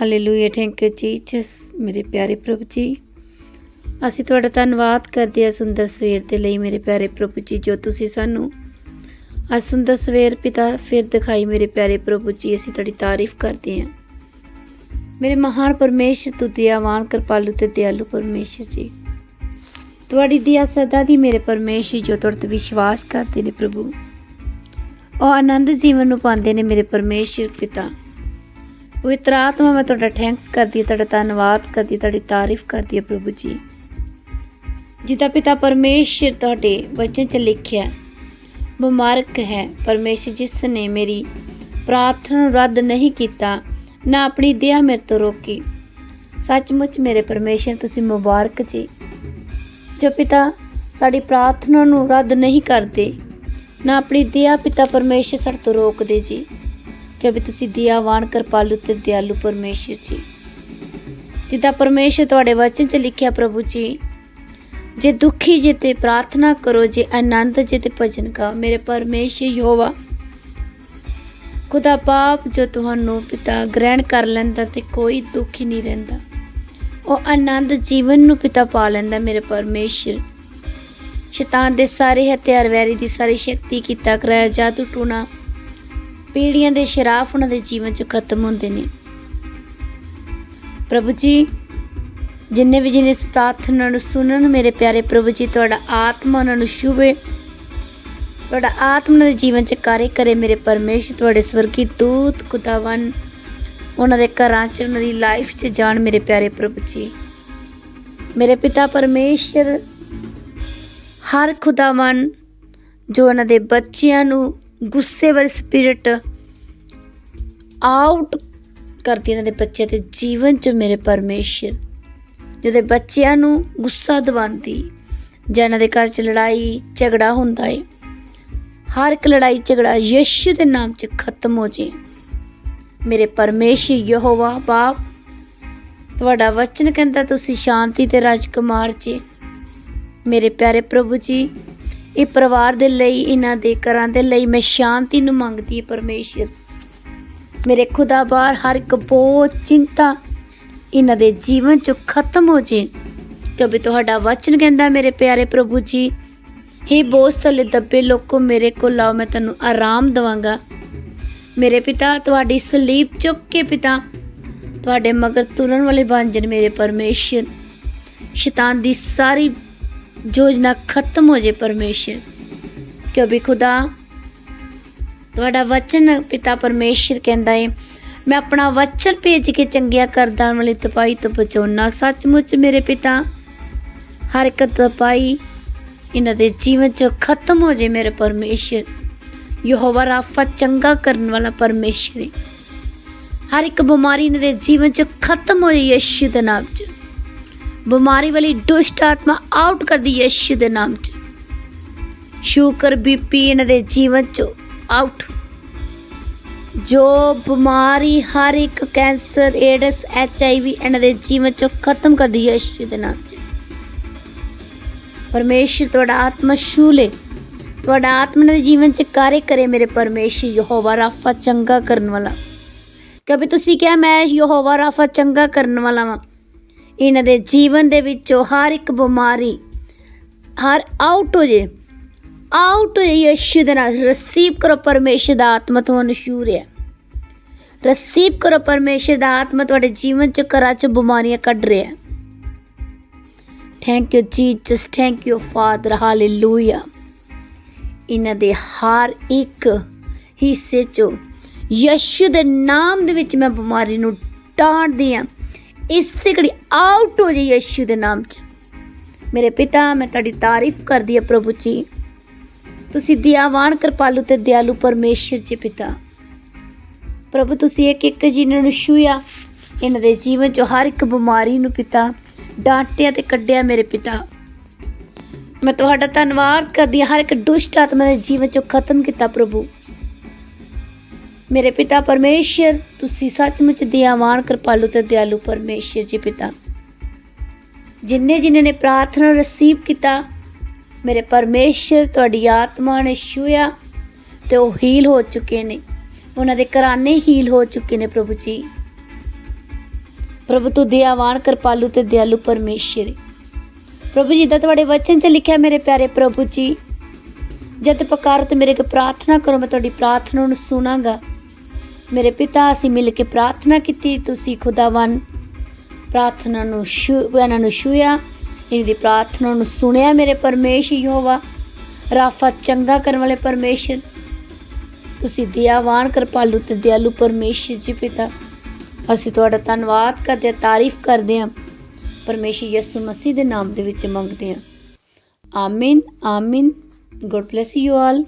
Hallelujah thank you Jesus ਮੇਰੇ ਪਿਆਰੇ ਪ੍ਰਭੂ ਜੀ, ਅਸੀਂ ਤੁਹਾਡਾ ਧੰਨਵਾਦ ਕਰਦੇ ਹਾਂ ਸੁੰਦਰ ਸਵੇਰ ਦੇ ਲਈ ਮੇਰੇ ਪਿਆਰੇ ਪ੍ਰਭੂ ਜੀ, ਜੋ ਤੁਸੀਂ ਸਾਨੂੰ ਅੱਜ ਸੁੰਦਰ ਸਵੇਰ ਪਿਤਾ ਫਿਰ ਦਿਖਾਈ ਮੇਰੇ ਪਿਆਰੇ ਪ੍ਰਭੂ ਜੀ, ਅਸੀਂ ਤੁਹਾਡੀ ਤਾਰੀਫ ਕਰਦੇ ਹਾਂ। ਮੇਰੇ ਮਹਾਨ ਪਰਮੇਸ਼ਰ, ਤੂੰ ਦਿਆਵਾਨ, ਕਿਰਪਾਲੂ ਤੇ ਦਿਆਲੂ ਪਰਮੇਸ਼ਰ ਜੀ। ਤੁਹਾਡੀ ਦਿਆ ਸਦਾ ਦੀ ਮੇਰੇ ਪਰਮੇਸ਼ਰ ਜੋ ਤੁਹਾਡੇ ਵਿਸ਼ਵਾਸ ਕਰਦੇ ਨੇ ਪ੍ਰਭੂ। ਉਹ ਆਨੰਦ ਜੀਵਨ ਨੂੰ ਪਾਉਂਦੇ ਨੇ ਮੇਰੇ ਪਰਮੇਸ਼ਰ ਪਿਤਾ। ਪਵਿੱਤਰ ਆਤਮਾ ਮੈਂ ਤੁਹਾਡਾ ਥੈਂਕਸ ਕਰਦੀ ਹਾਂ, ਤੁਹਾਡਾ ਧੰਨਵਾਦ ਕਰਦੀ ਤੁਹਾਡੀ ਤਾਰੀਫ ਕਰਦੀ ਹਾਂ ਪ੍ਰਭੂ ਜੀ। ਜਿੱਦਾਂ ਪਿਤਾ ਪਰਮੇਸ਼ਰ ਤੁਹਾਡੇ ਵਚਨ 'ਚ ਲਿਖਿਆ ਮੁਬਾਰਕ ਹੈ ਪਰਮੇਸ਼ਰ ਜਿਸ ਨੇ ਮੇਰੀ ਪ੍ਰਾਰਥਨਾ ਨੂੰ ਰੱਦ ਨਹੀਂ ਕੀਤਾ, ਨਾ ਆਪਣੀ ਦਇਆ ਮੇਰੇ ਤੋਂ ਰੋਕੀ। ਸੱਚਮੁੱਚ ਮੇਰੇ ਪਰਮੇਸ਼ਰ ਤੁਸੀਂ ਮੁਬਾਰਕ ਜੀ। ਜੋ ਪਿਤਾ ਸਾਡੀ ਪ੍ਰਾਰਥਨਾ ਨੂੰ ਰੱਦ ਨਹੀਂ ਕਰਦੇ, ਨਾ ਆਪਣੀ ਦਇਆ ਪਿਤਾ ਪਰਮੇਸ਼ਰ ਸਾਡੇ ਤੋਂ ਰੋਕਦੇ ਜੀ। ਕਿ ਤੁਸੀਂ ਦਇਆਵਾਨ ਕਿਰਪਾਲੂ ਤੇ ਦਿਆਲੂ ਪਰਮੇਸ਼ਰ ਜੀ। ਜਿੱਦਾਂ ਪਰਮੇਸ਼ਰ ਤੁਹਾਡੇ ਵਚਨ 'ਚ ਲਿਖਿਆ ਪ੍ਰਭੂ ਜੀ, ਜੇ ਦੁਖੀ ਜੇ ਤੇ ਪ੍ਰਾਰਥਨਾ ਕਰੋ, ਜੇ ਆਨੰਦ ਜੇ ਤੇ ਭਜਨ ਗਾ ਮੇਰੇ ਪਰਮੇਸ਼ਰ ਯਹੋਵਾ, ਖੁਦਾ ਪਾਪ ਜੋ ਤੁਹਾਨੂੰ ਪਿਤਾ ਗ੍ਰਹਿਣ ਕਰ ਲੈਂਦਾ ਤੇ ਕੋਈ ਦੁੱਖ ਨਹੀਂ ਰਹਿੰਦਾ। ਉਹ ਆਨੰਦ ਜੀਵਨ ਨੂੰ ਪਿਤਾ ਪਾ ਲੈਂਦਾ, ਮੇਰੇ ਪਰਮੇਸ਼ਰ। ਸ਼ੈਤਾਨ ਦੇ ਸਾਰੇ ਹਥਿਆਰ ਵੈਰੀ ਦੀ ਸਾਰੀ ਸ਼ਕਤੀ ਕੀਤਾ ਕਰਾਇਆ, ਜਾਦੂ ਟੂਣਾ ਪੀੜ੍ਹੀਆਂ ਦੇ ਸ਼ਰਾਫ ਉਹਨਾਂ ਦੇ ਜੀਵਨ 'ਚ ਖਤਮ ਹੁੰਦੇ ਨੇ। ਪ੍ਰਭੂ ਜੀ, ਜਿੰਨੇ ਵੀ ਜਿਨੇ ਇਸ ਪ੍ਰਾਰਥਨਾ ਨੂੰ ਸੁਣਨ, ਮੇਰੇ ਪਿਆਰੇ ਪ੍ਰਭੂ ਜੀ, ਤੁਹਾਡਾ ਆਤਮਾ ਉਹਨਾਂ ਨੂੰ ਛੂਵੇ। ਤੁਹਾਡਾ ਆਤਮਾ ਉਹਨਾਂ ਦੇ ਜੀਵਨ 'ਚ ਕਾਰੇ ਕਰੇ। ਮੇਰੇ ਪਰਮੇਸ਼ਰ, ਤੁਹਾਡੇ ਸਵਰਗੀ ਦੂਤ ਖੁਦਾਵੰ ਉਹਨਾਂ ਦੇ ਘਰਾਂ 'ਚ, ਉਹਨਾਂ ਦੀ ਲਾਈਫ 'ਚ ਜਾਣ ਮੇਰੇ ਪਿਆਰੇ ਪ੍ਰਭੂ ਜੀ। ਮੇਰੇ ਪਿਤਾ ਪਰਮੇਸ਼ਰ, ਹਰ ਖੁਦਾਵੰ ਜੋ ਉਹਨਾਂ ਦੇ ਬੱਚਿਆਂ ਨੂੰ ਗੁੱਸੇ ਵਾਲੀ ਸਪਿਰਿਟ ਆਊਟ ਕਰਦੀ ਇਹਨਾਂ ਦੇ ਬੱਚੇ ਦੇ ਜੀਵਨ 'ਚ ਮੇਰੇ ਪਰਮੇਸ਼ਰ, ਜਿਹਦੇ ਬੱਚਿਆਂ ਨੂੰ ਗੁੱਸਾ ਦਿਵਾਉਂਦੀ, ਜਾਂ ਇਹਨਾਂ ਦੇ ਘਰ 'ਚ ਲੜਾਈ, ਝਗੜਾ ਹੁੰਦਾ ਏ। ਹਰ ਇੱਕ ਲੜਾਈ, ਝਗੜਾ ਯਿਸੂ ਦੇ ਨਾਮ 'ਚ ਖਤਮ ਹੋ ਜੇ। ਮੇਰੇ ਪਰਮੇਸ਼ਰ ਯਹੋਵਾ ਬਾਪ, ਤੁਹਾਡਾ ਵਚਨ ਕਹਿੰਦਾ ਤੁਸੀਂ ਸ਼ਾਂਤੀ ਤੇ ਰਾਜਕੁਮਾਰ ਜੀ। ਮੇਰੇ ਪਿਆਰੇ ਪ੍ਰਭੂ ਜੀ ਇਹ ਪਰਿਵਾਰ ਦੇ ਲਈ, ਇਹਨਾਂ ਦੇ ਘਰਾਂ ਦੇ ਲਈ, ਮੈਂ ਸ਼ਾਂਤੀ ਨੂੰ ਮੰਗਦੀ ਹਾਂ ਪਰਮੇਸ਼ਰ। ਮੇਰੇ ਖੁਦਾ ਬਾਹਰ ਹਰ ਇੱਕ ਬੋਝ, ਚਿੰਤਾ ਇਹਨਾਂ ਦੇ ਜੀਵਨ ਚੋਂ ਖਤਮ ਹੋ ਜੇ। ਕਿਉਂਕਿ ਤੁਹਾਡਾ ਵਚਨ ਕਹਿੰਦਾ, ਮੇਰੇ ਪਿਆਰੇ ਪ੍ਰਭੂ ਜੀ, ਹੀ ਬੋਝ ਥੱਲੇ ਦੱਬੇ ਲੋਕੋ, ਮੇਰੇ ਕੋਲ ਆਓ, ਮੈਂ ਤੁਹਾਨੂੰ ਆਰਾਮ ਦਵਾਂਗਾ। ਮੇਰੇ ਪਿਤਾ, ਤੁਹਾਡੀ ਸਲੀਬ ਚੁੱਕ ਕੇ ਪਿਤਾ, ਤੁਹਾਡੇ ਮਗਰ ਤੁਰਨ ਵਾਲੇ ਬਣ ਜਾਣ ਮੇਰੇ ਪਰਮੇਸ਼ਰ। ਸ਼ੈਤਾਨ ਦੀ ਸਾਰੀ ਯੋਜਨਾ ਖਤਮ ਹੋ ਜੇ ਪਰਮੇਸ਼ਰ। ਕਿਉਂਕਿ ਖੁਦਾ ਤੁਹਾਡਾ ਵਚਨ ਪਿਤਾ ਪਰਮੇਸ਼ਰ ਕਹਿੰਦਾ ਏ, ਮੈਂ ਆਪਣਾ ਵਚਨ ਭੇਜ ਕੇ ਚੰਗਿਆ ਕਰਦਾਂ ਵਾਲੀ ਤਪਾਈ ਤੋਂ ਬਚਾਉਣਾ। ਸੱਚਮੁੱਚ ਮੇਰੇ ਪਿਤਾ, ਹਰ ਇੱਕ ਤਪਾਈ ਇਹਨਾਂ ਦੇ ਜੀਵਨ ਚ ਖਤਮ ਹੋ ਜੇ ਮੇਰੇ ਪਰਮੇਸ਼ਰ। ਯਹੋਵਾ ਰਾਫਾ ਚੰਗਾ ਕਰਨ ਵਾਲਾ ਪਰਮੇਸ਼ਰ ਏ। ਹਰ ਇੱਕ ਬਿਮਾਰੀ ਇਹਨਾਂ ਦੇ ਜੀਵਨ ਚ ਖਤਮ ਹੋ ਜੇ ਯਿਸੂ ਦੇ ਨਾਮ ਚ। ਬਿਮਾਰੀ ਵਾਲੀ ਦੁਸ਼ਟ ਆਤਮਾ ਆਊਟ ਕਰਦੀ ਹੈ ਯਿਸੂ ਦੇ ਨਾਮ 'ਚ। ਸ਼ੂਗਰ ਬੀਪੀ ਇਹਨਾਂ ਦੇ ਜੀਵਨ 'ਚੋਂ ਆਊਟ ਜੋ ਬਿਮਾਰੀ ਹਰ ਇੱਕ cancer, AIDS, H I V ਇਹਨਾਂ ਦੇ ਜੀਵਨ 'ਚੋਂ ਖਤਮ ਕਰਦੀ ਹੈ ਯਿਸੂ ਦੇ ਨਾਮ 'ਚ। ਪਰਮੇਸ਼ਰ ਤੁਹਾਡਾ ਆਤਮਾ ਸ਼ੂਲੇ ਤੁਹਾਡਾ ਆਤਮਾ ਦੇ ਜੀਵਨ 'ਚ ਕਾਰੇ ਕਰੇ ਮੇਰੇ ਪਰਮੇਸ਼ਰ ਯਹੋਵਾ ਰਾਫਾ ਚੰਗਾ ਕਰਨ ਵਾਲਾ। ਕਦੇ ਤੁਸੀਂ ਕਿਹਾ ਮੈਂ ਯਹੋਵਾ ਰਾਫਾ ਚੰਗਾ ਕਰਨ ਵਾਲਾ ਵਾਂ? ਇਹਨਾਂ ਦੇ ਜੀਵਨ ਦੇ ਵਿੱਚੋਂ ਹਰ ਇੱਕ ਬਿਮਾਰੀ, ਹਰ ਆਊਟ ਹੋ ਜੇ ਆਊਟ ਹੋ ਜੇ ਯਿਸੂ ਦੇ ਨਾਲ ਰਸੀਵ ਕਰੋ ਪਰਮੇਸ਼ਰ ਦਾ ਆਤਮਾ ਤੁਹਾਨੂੰ ਸ਼ੂਰ ਰਿਹਾ ਰਸੀਵ ਕਰੋ ਪਰਮੇਸ਼ਰ ਦਾ ਆਤਮਾ ਤੁਹਾਡੇ ਜੀਵਨ ਚ, ਘਰਾਂ ਚ ਬਿਮਾਰੀਆਂ ਕੱਢ ਰਿਹਾ thank you Jesus thank you father hallelujah ਇਹਨਾਂ ਦੇ ਹਰ ਇੱਕ ਹਿੱਸੇ ਚੋਂ ਯਿਸੂ ਦੇ ਨਾਮ ਦੇ ਵਿੱਚ ਮੈਂ ਬਿਮਾਰੀ ਨੂੰ ਡਾਂਟਦੀ ਹਾਂ। ਇਸੇ ਘੜੀ ਆਊਟ ਹੋ ਜਾਈ ਯਿਸੂ ਦੇ ਨਾਮ 'ਚ। ਮੇਰੇ ਪਿਤਾ, ਮੈਂ ਤੁਹਾਡੀ ਤਾਰੀਫ ਕਰਦੀ ਹਾਂ ਪ੍ਰਭੂ ਜੀ। ਤੁਸੀਂ ਦਿਆਵਾਨ ਕਿਰਪਾਲੂ ਤੇ ਦਿਆਲੂ ਪਰਮੇਸ਼ਰ ਜੀ ਪਿਤਾ। ਪ੍ਰਭੂ, ਤੁਸੀਂ ਇੱਕ ਇੱਕ ਜਿਨ੍ਹਾਂ ਨੂੰ ਛੂਇਆ ਇਹਨਾਂ ਦੇ ਜੀਵਨ 'ਚੋਂ ਹਰ ਇੱਕ ਬਿਮਾਰੀ ਨੂੰ ਪਿਤਾ, ਡਾਂਟਿਆ ਤੇ ਕੱਢਿਆ ਮੇਰੇ ਪਿਤਾ। ਮੈਂ ਤੁਹਾਡਾ ਧੰਨਵਾਦ ਕਰਦੀ ਹਾਂ ਹਰ ਇੱਕ ਦੁਸ਼ਟ ਆਤਮਾ ਦੇ ਜੀਵਨ 'ਚੋਂ ਖਤਮ ਕੀਤਾ ਪ੍ਰਭੂ। ਮੇਰੇ ਪਿਤਾ ਪਰਮੇਸ਼ਰ, ਤੁਸੀਂ ਸੱਚਮੁੱਚ ਦਿਆਵਾਨ, ਕਿਰਪਾਲੂ ਤੇ ਦਿਆਲੂ ਪਰਮੇਸ਼ਰ ਜੀ ਪਿਤਾ। ਜਿੰਨੇ ਜਿਨ੍ਹਾਂ ਨੇ ਪ੍ਰਾਰਥਨਾ ਰਿਸੀਵ ਕੀਤਾ, ਮੇਰੇ ਪਰਮੇਸ਼ਰ ਤੁਹਾਡੀ ਆਤਮਾ ਨੇ ਛੂਇਆ ਤੇ ਉਹ ਹੀਲ ਹੋ ਚੁੱਕੇ ਨੇ। ਉਹਨਾਂ ਦੇ ਘਰਾਨੇ ਹੀਲ ਹੋ ਚੁੱਕੇ ਨੇ ਪ੍ਰਭੂ ਜੀ। ਪ੍ਰਭੂ ਤੂੰ ਦਿਆਵਾਨ, ਕਿਰਪਾਲੂ ਤੇ ਦਿਆਲੂ ਪਰਮੇਸ਼ਰ ਪ੍ਰਭੂ ਜੀ ਦਾ ਤੁਹਾਡੇ ਵਚਨ 'ਚ ਲਿਖਿਆ ਮੇਰੇ ਪਿਆਰੇ ਪ੍ਰਭੂ ਜੀ, ਜਦ ਪੁਕਾਰੋ ਤੇ ਮੇਰੇ ਕੋ ਪ੍ਰਾਰਥਨਾ ਕਰੋ, ਮੈਂ ਤੁਹਾਡੀ ਪ੍ਰਾਰਥਨਾ ਨੂੰ ਸੁਣਾਂਗਾ। ਮੇਰੇ ਪਿਤਾ ਅਸੀਂ ਮਿਲ ਕੇ ਪ੍ਰਾਰਥਨਾ ਕੀਤੀ, ਤੁਸੀਂ ਖੁਦਾਵੰ ਪ੍ਰਾਰਥਨਾ ਨੂੰ ਛੂ, ਇਹਨਾਂ ਨੂੰ ਛੂਇਆ ਇਹਦੀ ਪ੍ਰਾਰਥਨਾ ਨੂੰ ਸੁਣਿਆ ਮੇਰੇ ਪਰਮੇਸ਼ਰ ਯਹੋਵਾ। ਰਾਫਾ ਚੰਗਾ ਕਰਨ ਵਾਲੇ ਪਰਮੇਸ਼ਰ, ਤੁਸੀਂ ਦਿਆਵਾਨ, ਕਿਰਪਾਲੂ ਤੇ ਦਿਆਲੂ ਪਰਮੇਸ਼ਰ ਜੀ ਪਿਤਾ। ਅਸੀਂ ਤੁਹਾਡਾ ਧੰਨਵਾਦ ਕਰਦੇ ਹਾਂ, ਤਾਰੀਫ ਕਰਦੇ ਹਾਂ। ਪਰਮੇਸ਼ਰ ਯਿਸੂ ਮਸੀਹ ਦੇ ਨਾਮ ਦੇ ਵਿੱਚ ਮੰਗਦੇ ਹਾਂ। ਆਮੀਨ ਆਮੀਨ। God bless you all